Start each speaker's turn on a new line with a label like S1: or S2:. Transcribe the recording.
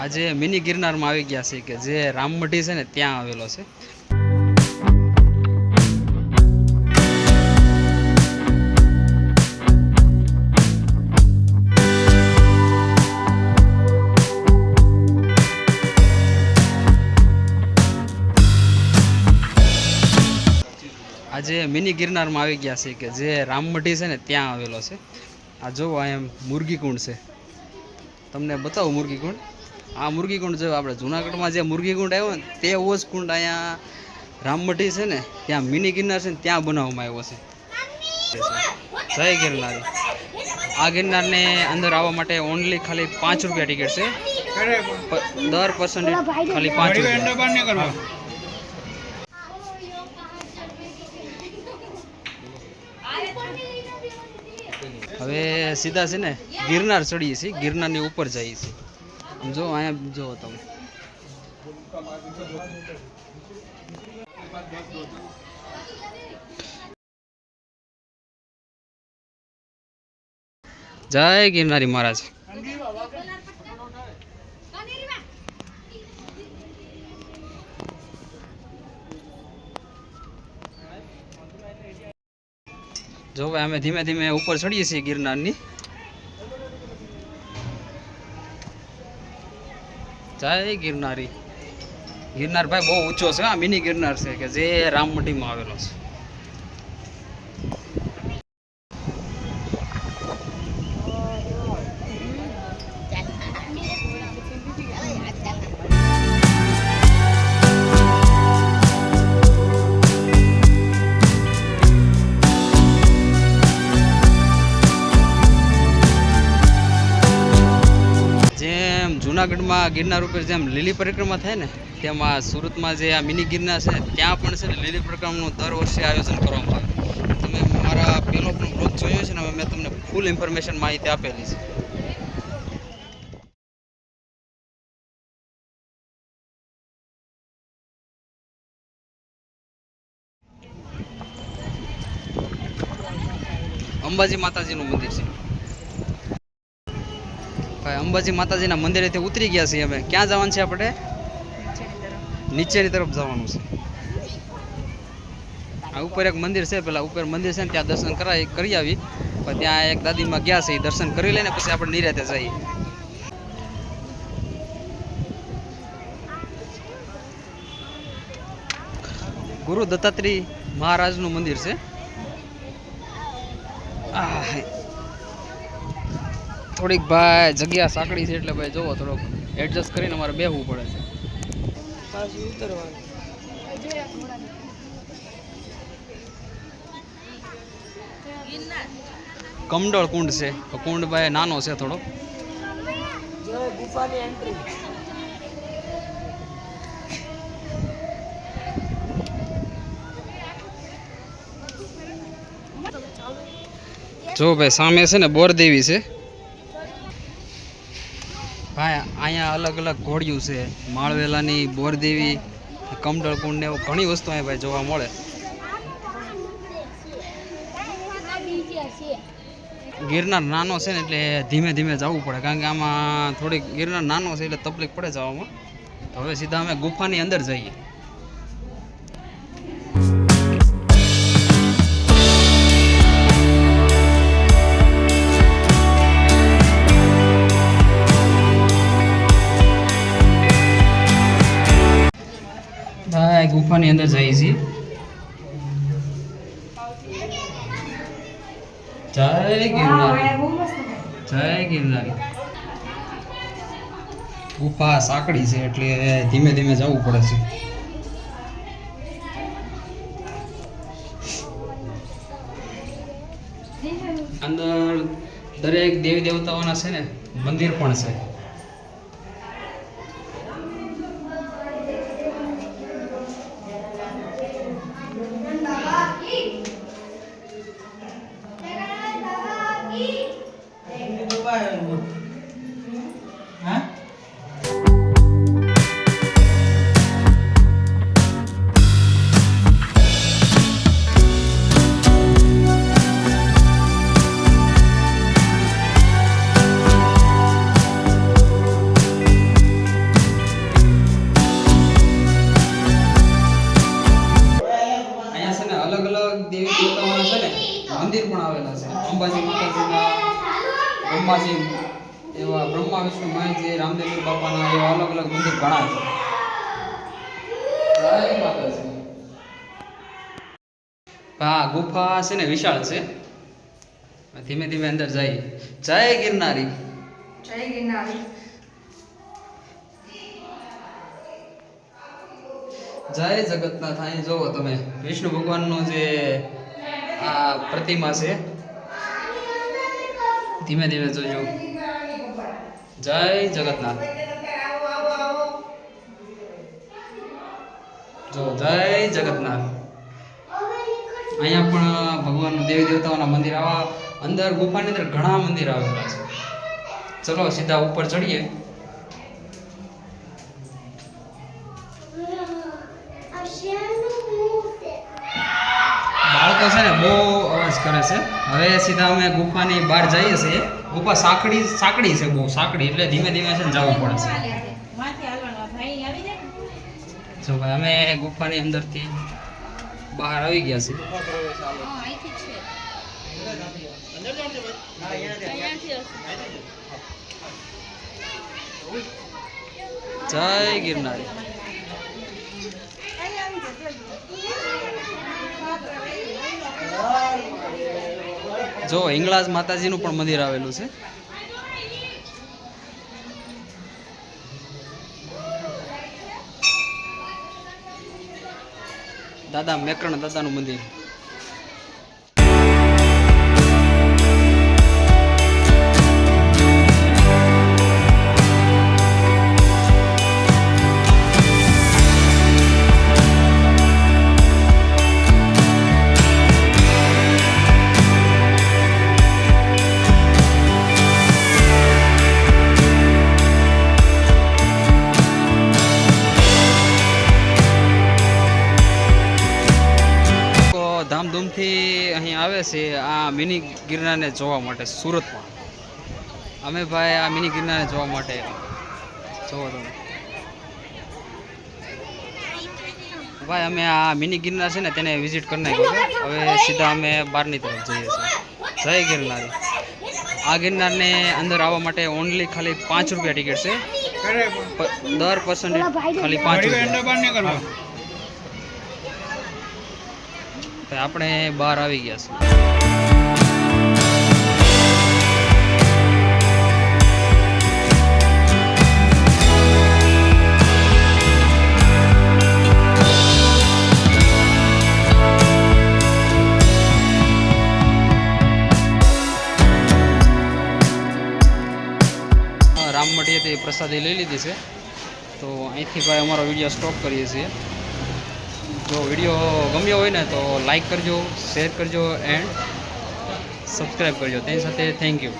S1: આજે મિની ગિરનારમાં આવી ગયા છે કે જે રામમઢી છે ને, ત્યાં આવેલો છે. આજે મિની ગિરનારમાં આવી ગયા છે કે જે રામમઢી છે ને, ત્યાં આવેલો છે. આ જોવો એમ મુરગીકુંડ છે. તમને બતાવું મુરગીકુંડ આ મુરગીકુંડ જો આપણે જુનાગઢમાં જે મુરગીકુંડ આવ્યો ને તેવો જ કુંડ અહીંયા રામમઢી છે ને ત્યાં મિની ગિરનાર છે ને ત્યાં બનાવવામાં આવ્યો છે. જય ગિરનાર. આ ગિરનારને અંદર આવવા માટે ઓનલી ખાલી પાંચ રૂપિયા ટિકિટ છે. દર પર્સન ખાલી પાંચ રૂપિયા. હવે સીધા છે ને ગિરનાર ચડીએ છીએ ગિરનારની ઉપર જઈએ છીએ. જો, અહીંયા જો તમે. જય ગિરનારી મહારાજ. જો ભાઈ, અમે ધીમે ધીમે ઉપર ચડીએ છીએ ગિરનારની. જય ગિરનારી. ગિરનાર ભાઈ બહુ ઊંચો છે, હા, મિની ગિરનાર છે, કે જે રામમઢીમાં આવેલો છે. જુનાગઢમાં ગિરનાર ઉપર જેમ લીલી પરિક્રમા થાય ને, તેમાં સુરતમાં જે આ મિની ગિરનાર છે, ત્યાં પણ છે ને લીલી પરિક્રમાનું દર વર્ષે આયોજન કરવામાં આવે. તમે મારા પહેલો પણ બ્લોગ જોયો છે ને મેં તમને ફૂલ ઇન્ફોર્મેશન માહિતી આપેલી છે. અંબાજી માતાજીનું મંદિર છે. અંબાજી માતાજીના મંદિરેથી ઉતરી ગયા છીએ અમે. ક્યાં જવાનું છે આપણે? નીચેની તરફ જવાનું છે. આ ઉપર એક મંદિર છે, પેલા ઉપર મંદિર છે ને ત્યાં દર્શન કરાવી કરી આવી. પણ ત્યાં એક દાદીમાં ગયા છે દર્શન કરી લઈને પછી આપણે નિરાતે જઈએ. ગુરુ દત્તાત્રેય મહારાજનું મંદિર છે. આ થોડીક ભાઈ જગ્યા સાંકડી છે એટલે ભાઈ જોવો, થોડોક એડજસ્ટ કરીને અમારે બેહવું પડે છે. કમડળ કુંડ છે. કુંડ ભાઈ નાનો છે થોડો જો ભાઈ સામે છે ને બોરદેવી છે. ભાઈ, અહીંયા અલગ અલગ ઘોડિયું છે. માળવેલાની, બોરદેવી કમડળ કુંડ ને ઘણી વસ્તુ અહીંયા ભાઈ જોવા મળે. ગિરનાર નાનો છે ને એટલે ધીમે ધીમે જવું પડે, કારણ કે આમાં થોડીક ગિરનાર નાનો છે એટલે તકલીફ પડે જવામાં. તો હવે સીધા અમે ગુફાની અંદર જઈએ. ગુફાની અંદર જઈએ છીએ. જય ગિરનાર. જય ગિરનારી. ગુફા સાંકડી છે એટલે ધીમે ધીમે જવું પડે છે. અંદર દરેક દેવી દેવતાઓના છે ને મંદિર પણ છે. મંદિર પણ આવેલા છે. અંબાજી માતાજીના એવા બ્રહ્મા વિષ્ણુ મહેશજી રામદેવજી બાપાના એવા અલગ અલગ મંદિર ઘણા છે. હા ગુફા છે ને વિશાળ છે. ધીમે ધીમે અંદર જાય જય ગિરનારી.
S2: જય ગિરનારી.
S1: જય જગતનાથ અહીં જોવો તમે. વિષ્ણુ ભગવાનનો જે આ પ્રતિમા છે. ધીમે ધીમે જોજો. જય જગતનાથ જો, જય જગતનાથ અહીંયા પણ ભગવાન દેવી દેવતાઓના મંદિર આવા અંદર ગુફાની અંદર ઘણા મંદિર આવેલા છે. ચલો સીધા ઉપર ચડીએ. બાળકો છે ને બહુ અવાજ કરે છે. હવે સીધા અમે ગુફાની બહાર જઈએ છીએ. ગુફા સાંકડી સાંકડી છે બહુ સાંકડી. એટલે ધીમે ધીમે છે ને જવું પડે છે. જો ભાઈ અમે ગુફાની અંદરથી બહાર આવી ગયા છીએ. જય ગિરનારી જો હિંગળાજ માતાજીનું પણ મંદિર આવેલું છે. દાદા મેકરણ દાદાનું મંદિર. મિની ગિરનારને જોવા માટે સુરતમાં. અમે ભાઈ આ મિની ગિરનારને જોવા માટે જોવો તમે. ભાઈ અમે આ મિની ગિરનાર છે ને તેને વિઝિટ કરી નાખ્યો છે. હવે સીધા અમે બહારની તરફ જઈએ છીએ. જય ગિરનારી. આ ગિરનારને અંદર આવવા માટે ઓનલી ખાલી પાંચ રૂપિયા ટિકિટ છે. દર પર્સન ખાલી પાંચ રૂપિયા. આપણે બહાર આવી ગયા છીએ. રામમઢીએથી પ્રસાદી લઈ લીધી છે. તો અહીંથી ભાઈ અમારો વીડિયો સ્ટોપ કરીએ છીએ. જો વીડિયો ગમ્યો હોય ને તો લાઈક કરજો, શેર કરજો, એન્ડ સબસ્ક્રાઈબ કરજો. તેની સાથે થેન્ક યુ